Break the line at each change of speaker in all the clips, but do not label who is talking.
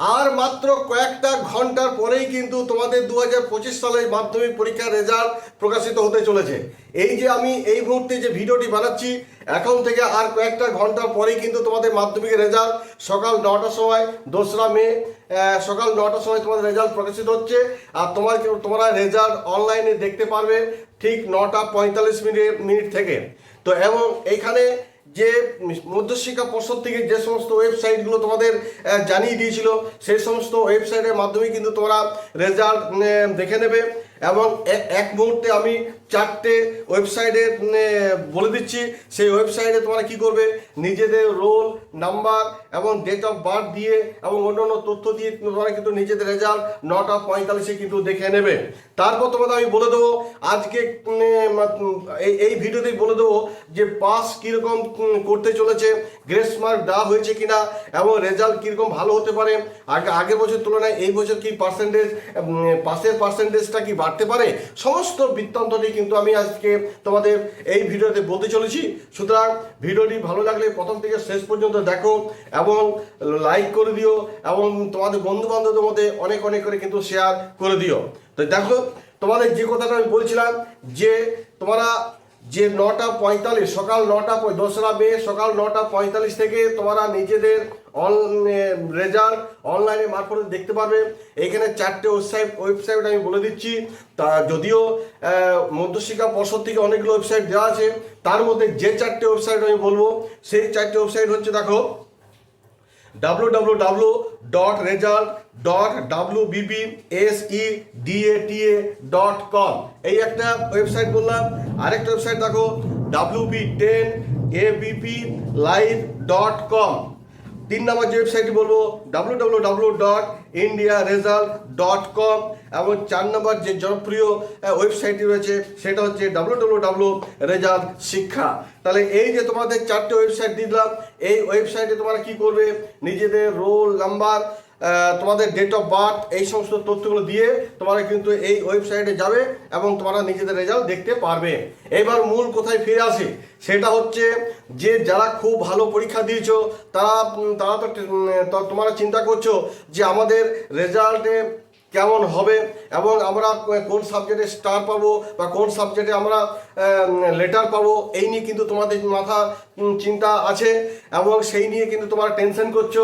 আর মাত্র কয়েকটা ঘণ্টার পরেই কিন্তু তোমাদের দু হাজার পঁচিশ সালের মাধ্যমিক পরীক্ষার রেজাল্ট প্রকাশিত হতে চলেছে। এই যে আমি এই মুহূর্তে যে ভিডিওটি বানাচ্ছি, এখন থেকে আর কয়েকটা ঘণ্টার পরেই কিন্তু তোমাদের মাধ্যমিকের রেজাল্ট সকাল নটার সময়, দোসরা মে সকাল নটার সময় তোমাদের রেজাল্ট প্রকাশিত হচ্ছে। আর তোমার তোমরা রেজাল্ট অনলাইনে দেখতে পারবে ঠিক নটা পঁয়তাল্লিশ মিনিট মিনিট থেকে। তো এবং এইখানে যে মধ্যশিক্ষা পর্ষদ থেকে যে সমস্ত ওয়েবসাইটগুলো তোমাদের জানিয়ে দিয়েছিল, সেই সমস্ত ওয়েবসাইটের মাধ্যমে কিন্তু তোমরা রেজাল্ট দেখে নেবে। এবং এক মুহূর্তে আমি চারটে ওয়েবসাইটে বলে দিচ্ছি, সেই ওয়েবসাইটে তোমরা কি করবে? নিজেদের রোল নাম্বার এবং ডেট অফ বার্থ দিয়ে এবং অন্যান্য তথ্য দিয়ে তোমরা কিন্তু নিজেদের রেজাল্ট নটা পঁয়তাল্লিশে কিন্তু দেখে নেবে। তারপর তোমাদের আমি বলে দেবো, আজকে এই এই ভিডিওতেই বলে দেবো যে পাস কীরকম করতে চলেছে গ্রেস মার্ক দেওয়া হয়েছে কিনা এবং রেজাল্ট কীরকম ভালো হতে পারে। আগে, আগের বছর তুলনায় এই বছর কি পার্সেন্টেজ পাসের পার্সেন্টেজটা কি বাড়তে পারে। সমস্ত বৃত্তান্তটি কিন্তু আমি আজকে তোমাদের এই ভিডিওতে বলতে চলেছি। সুতরাং ভিডিওটি ভালো লাগলে প্রথম থেকে শেষ পর্যন্ত দেখো এবং লাইক করে দিও এবং তোমাদের বন্ধু বান্ধবদের মধ্যে অনেক অনেক করে কিন্তু শেয়ার করে দিও। তো দেখো, তোমাদের যে কথাটা আমি বলছিলাম যে তোমরা যে নটা পঁয়তাল্লিশ, সকাল নটা দোসরা মে সকাল নটা পঁয়তাল্লিশ থেকে তোমরা নিজেদের অন রেজাল্ট অনলাইনে মারফত দেখতে পারবে। এখানে চারটে ওয়েবসাইট ওয়েবসাইট আমি বলে দিচ্ছি। তা যদিও মধ্যশিক্ষা পর্ষদ থেকে অনেকগুলো ওয়েবসাইট দেওয়া আছে, তার মধ্যে যে চারটে ওয়েবসাইট আমি বলব, সেই চারটে ওয়েবসাইট হচ্ছে, দেখো www.result.wbpseda.com এই একটা ওয়েবসাইট বললাম আরেকটা ওয়েবসাইট দেখো wb10abplive.com তিন নম্বর যে ওয়েবসাইটটি বলব W W W dot India result dot com এবং চার নম্বর যে জনপ্রিয় ওয়েবসাইটটি রয়েছে, সেটা হচ্ছে ডাব্লু ডাব্লু ডাব্লু রেজাল্ট শিক্ষা তাহলে এই যে তোমাদের চারটে ওয়েবসাইট দিলাম, এই ওয়েবসাইটে তোমরা কি করবে? নিজেদের রোল নাম্বার তোমাদের ডেট অফ বার্থ এই সমস্ত তথ্যগুলো দিয়ে তোমরা কিন্তু এই ওয়েবসাইটে যাবে এবং তোমরা নিজেদের রেজাল্ট দেখতে পারবে। এবার মূল কোথায় ফিরে আসে, সেটা হচ্ছে যে যারা খুব ভালো পরীক্ষা দিয়েছ, তারা তারা তো তোমরা চিন্তা করছ যে আমাদের রেজাল্টে কেমন হবে এবং আমরা কোন সাবজেক্টে স্টার পাবো বা কোন সাবজেক্টে আমরা লেটার পাবো, এই নিয়ে কিন্তু তোমাদের মাথা চিন্তা আছে এবং সেই নিয়ে কিন্তু তোমরা টেনশন করছ।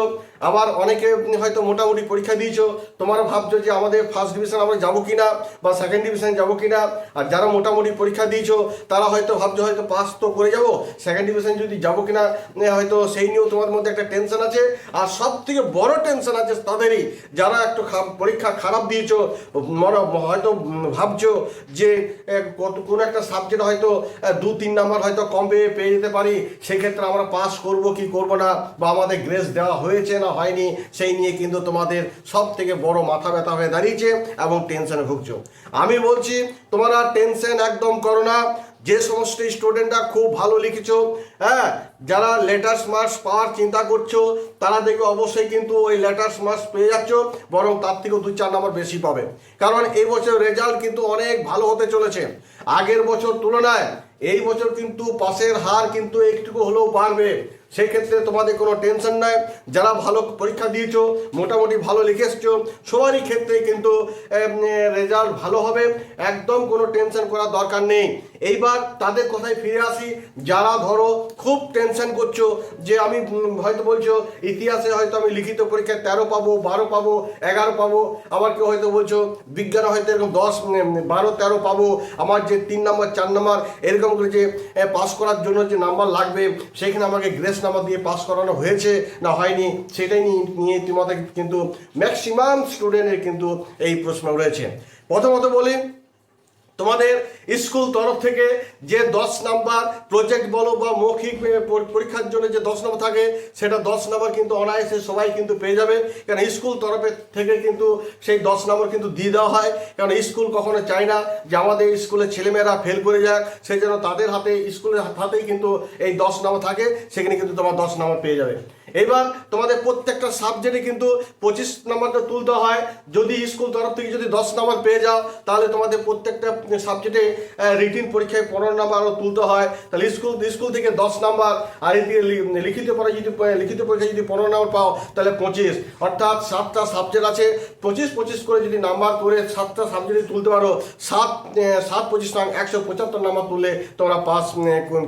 আবার অনেকে হয়তো মোটামুটি পরীক্ষা দিয়েছ তোমরা ভাবছ যে আমাদের ফার্স্ট ডিভিশন আমরা যাব কি না বা সেকেন্ড ডিভিশন যাব কি না আর যারা মোটামুটি পরীক্ষা দিয়েছ, তারা হয়তো ভাবছ হয়তো পাস তো করে যাব সেকেন্ড ডিভিশন যদি যাব কি না হয়তো সেই নিয়েও তোমার মধ্যে একটা টেনশন আছে, আর সব থেকে বড় টেনশন আছে তাদেরই, যারা একটু পরীক্ষা খারাপ দিয়েছ হয়তো ভাবছ যে কত কোনো একটা সাবজেক্ট হয়তো দু, তিন নাম্বার হয়তো কম পেয়ে পেয়ে যেতে পারি, সেক্ষেত্রে আমরা পাস করব কি করব না, বা আমাদের গ্রেস দেওয়া হয়েছে না হয়নি, সেই নিয়ে কিন্তু তোমাদের সব থেকে বড় মাথা ব্যথা হয়ে দাঁড়িয়েছে এবং টেনশনে ভুগছ। আমি বলছি, তোমরা টেনশন একদম করো না। যে সমস্ত স্টুডেন্টরা খুব ভালো লিখেছ হ্যাঁ যারা লেটার্স মার্কস পাওয়ার চিন্তা করছ, তারা দেখবে অবশ্যই কিন্তু ওই লেটার্স মার্কস পেয়ে যাচ্ছ, বরং তার থেকেও দু চার নম্বর বেশি পাবে। কারণ এই বছর রেজাল্ট কিন্তু অনেক ভালো হতে চলেছে। আগের বছর তুলনায় এই বছর কিন্তু পাশের হার কিন্তু একটুকু হলেও বাড়বে। সেক্ষেত্রে তোমাদের কোনো টেনশন নাই। যারা ভালো পরীক্ষা দিয়েছ, মোটামুটি ভালো লিখে এসছো, সবারই ক্ষেত্রে কিন্তু রেজাল্ট ভালো হবে। একদম কোনো টেনশন করার দরকার নেই। এইবার তাদের কথায় ফিরে আসি, যারা ধরো খুব টেনশন করছ, যে আমি হয়তো বলছো, ইতিহাসে হয়তো আমি লিখিত পরীক্ষায় তেরো পাবো, বারো পাবো, এগারো পাবো। আবার কেউ হয়তো বলছো, বিজ্ঞানে হয়তো এরকম দশ বারো, তেরো পাবো। আমার যে তিন নম্বর চার নম্বর এরকম করে যে পাস করার জন্য যে নাম্বার লাগবে সেখানে আমাকে গ্রেস নাম্বার দিয়ে পাস করানো হয়েছে, না হয়নি, সেটাই নিয়ে ইতিমধ্যে কিন্তু ম্যাক্সিমাম স্টুডেন্টের কিন্তু এই প্রশ্ন রয়েছে। প্রথমত বলি তোমাদের স্কুল তরফ থেকে যে দশ নাম্বার প্রজেক্ট বলো বা মৌখিক পরীক্ষার জন্য যে দশ নম্বর থাকে, সেটা দশ নম্বর কিন্তু অনায়াসে সবাই কিন্তু পেয়ে যাবে। কারণ স্কুল তরফের থেকে কিন্তু সেই দশ নম্বর কিন্তু দিয়ে দেওয়া হয়। কারণ স্কুল কখনো চায় না যে আমাদের স্কুলের ছেলেমেয়েরা ফেল করে যাক সেই জন্য তাদের হাতে, স্কুলের হাতেই কিন্তু এই দশ নম্বর থাকে, সেখানে কিন্তু তোমার দশ নম্বর পেয়ে যাবে। এবার তোমাদের প্রত্যেকটা সাবজেক্টে কিন্তু পঁচিশ নাম্বারটা তুলতে হয়। যদি স্কুল তরফ থেকে যদি দশ নাম্বার পেয়ে যাও, তাহলে তোমাদের প্রত্যেকটা সাবজেক্টে রিটিন পরীক্ষায় পনেরো নাম্বার আরও তুলতে হয়। তাহলে স্কুল স্কুল থেকে দশ নাম্বার আর লিখিত পরীক্ষা যদি লিখিত পরীক্ষায় যদি পনেরো নাম্বার পাও, তাহলে পঁচিশ। অর্থাৎ সাতটা সাবজেক্ট আছে। পঁচিশ পঁচিশ করে যদি নাম্বার করে সাতটা সাবজেক্টে তুলতে পারো, সাত সাত, পঁচিশ নং একশো পঁচাত্তর নাম্বার তুলে তোমরা পাস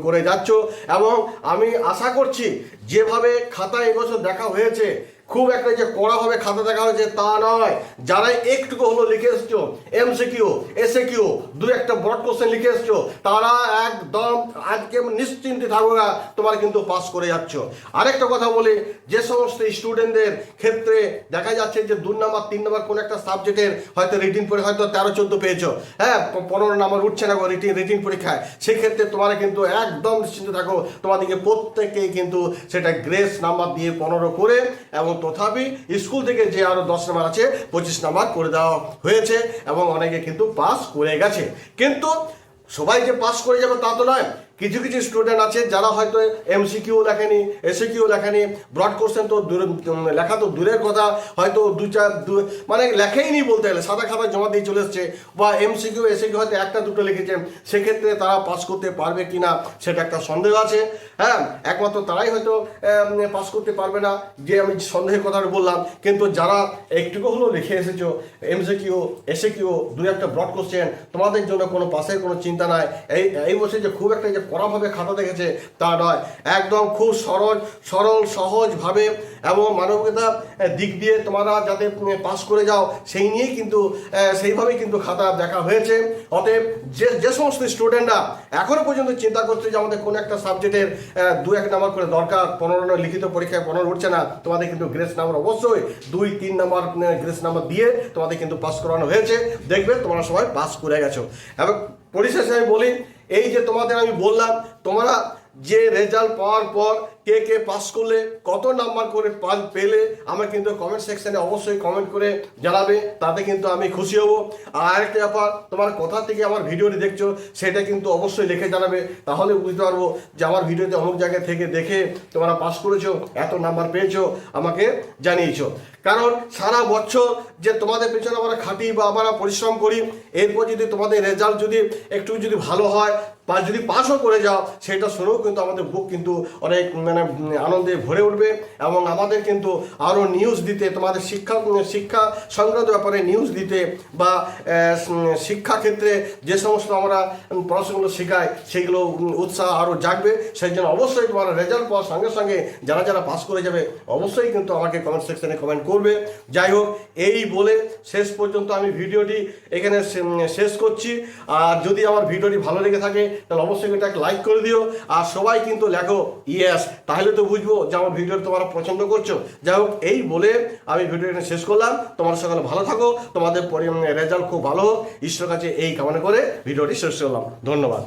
করে যাচ্ছ। এবং আমি আশা করছি, যেভাবে খাতা এবছর দেখা হয়েছে। খুব একটা যে কড়াভাবে খাতা দেখা হয়েছে তা নয়। যারা একটুকু হলো লিখে এসছো এমসিকিউ এসে কিউ দু একটা ব্রড কোশ্চেন লিখে এসছো, তারা একদম আজকে নিশ্চিন্তে থাকো না, তোমার কিন্তু পাস করে যাচ্ছ। আরেকটা কথা বলি, যে সমস্ত স্টুডেন্টদের ক্ষেত্রে দেখা যাচ্ছে যে দু নাম্বার, তিন নাম্বার কোনো একটা সাবজেক্টের হয়তো রিটিন পরে হয়তো তেরো, চোদ্দ পেয়েছ। হ্যাঁ পনেরো নাম্বার উঠছে না রিটিন রিটিন পরীক্ষায়। সেক্ষেত্রে তোমরা কিন্তু একদম নিশ্চিন্ত থাকো। তোমাদেরকে প্রত্যেকেই কিন্তু সেটা গ্রেস নাম্বার দিয়ে পনেরো করে এবং তথাপি স্কুল থেকে যে আরও দশ নাম্বার আছে, পঁচিশ নাম্বার করে দেওয়া হয়েছে এবং অনেকে কিন্তু পাস করে গেছে। কিন্তু সবাই যে পাস করে যাবে তা তো নয় কিছু কিছু স্টুডেন্ট আছে যারা হয়তো এমসিকিউ লেখেনি এসিকিউ লেখেনি ব্রড কোশ্চেন তো দূরে লেখা তো দূরের কথা, হয়তো দু চার, দু- মানে লেখেই নি বলতে গেলে, সাদা খাতা জমা দিয়ে চলে এসছে, বা এমসিকিউ এসিকিউ হয়তো একটা দুটো লিখেছে, সেক্ষেত্রে তারা পাস করতে পারবে কি না সেটা একটা সন্দেহ আছে। হ্যাঁ একমাত্র তারাই হয়তো পাস করতে পারবে না, যে আমি সন্দেহের কথাটা বললাম, কিন্তু যারা একটুকু হলেও লিখে এসেছ এমসিকিউ এসিকিউ দু একটা ব্রড কোশ্চেন তোমাদের জন্য কোনো পাসের কোনো চিন্তা নাই, এই এই বছর যে খুব একটা যে কড়াভাবে খাতা দেখেছে, তা নয়। একদম খুব সরল সরল, সহজভাবে এবং মানবিকতা দিক দিয়ে তোমরা যাতে পাস করে যাও, সেই নিয়েই কিন্তু সেইভাবেই কিন্তু খাতা দেখা হয়েছে। অতএব যে যে সমস্ত স্টুডেন্টরা এখনও পর্যন্ত চিন্তা করছে যে আমাদের কোনো একটা সাবজেক্টের দু এক নাম্বার করে দরকার, পনেরো লিখিত পরীক্ষায় পনেরো উঠছে না, তোমাদের কিন্তু গ্রেস নাম্বার অবশ্যই দুই, তিন নাম্বার গ্রেস নাম্বার দিয়ে তোমাদের কিন্তু পাস করানো হয়েছে। দেখবে তোমরা সবাই পাস করে গেছো। এবং পরিশেষে আমি বলি এই যে তোমাদের আমি বললাম তোমরা যে রেজাল্ট পাওয়ার পর কে কে পাস করলে, কত নাম্বার করে পাস পেলে, আমার কিন্তু কমেন্ট সেকশনে অবশ্যই কমেন্ট করে জানাবে, তাতে কিন্তু আমি খুশি হব। আর আরেকটা ব্যাপার, তোমার কোথা থেকে আমার ভিডিওটি দেখছ, সেটা কিন্তু অবশ্যই লিখে জানাবে, তাহলে বুঝতে পারব যে আমার ভিডিওতে অমুক জায়গা থেকে দেখে তোমরা পাস করেছ, এত নাম্বার পেয়েছ, আমাকে জানিয়েছো। কারণ সারা বছর যে তোমাদের পেছনে আমরা খাটি বা আমরা পরিশ্রম করি, এরপর যদি তোমাদের রেজাল্ট যদি একটু যদি ভালো হয় বা যদি পাসও করে যাও সেটা শুনেও কিন্তু আমাদের বুক কিন্তু অনেক মানে আনন্দে ভরে উঠবে এবং আমাদের কিন্তু আরও নিউজ দিতে তোমাদের শিক্ষা শিক্ষা সংক্রান্ত ব্যাপারে নিউজ দিতে বা আহ, উম, শিক্ষা ক্ষেত্রে যে সমস্ত আমরা পড়াশোনাগুলো শেখাই সেগুলো উৎসাহ আরও জাগবে। সেই জন্য অবশ্যই তোমার রেজাল্ট পাওয়ার সঙ্গে সঙ্গে যারা যারা পাস করে যাবে অবশ্যই কিন্তু আমাকে কমেন্ট সেকশনে কমেন্ট করবে। যাই হোক এই বলে শেষ পর্যন্ত আমি ভিডিওটি এখানে শেষ করছি। আর যদি আমার ভিডিওটি ভালো লেগে থাকে তাহলে অবশ্যই এটা লাইক করে দিও। আর সবাই কিন্তু লেখো ইয়েস তাহলে তো বুঝব যে আমার ভিডিও তোমরা পছন্দ করছ। যাই হোক, এই বলে আমি ভিডিওটা শেষ করলাম। তোমার সকালে ভালো থাকো। তোমাদের রেজাল্ট খুব ভালো হোক। ঈশ্বর কাছে এই কামনা করে ভিডিওটি শেষ করলাম। ধন্যবাদ।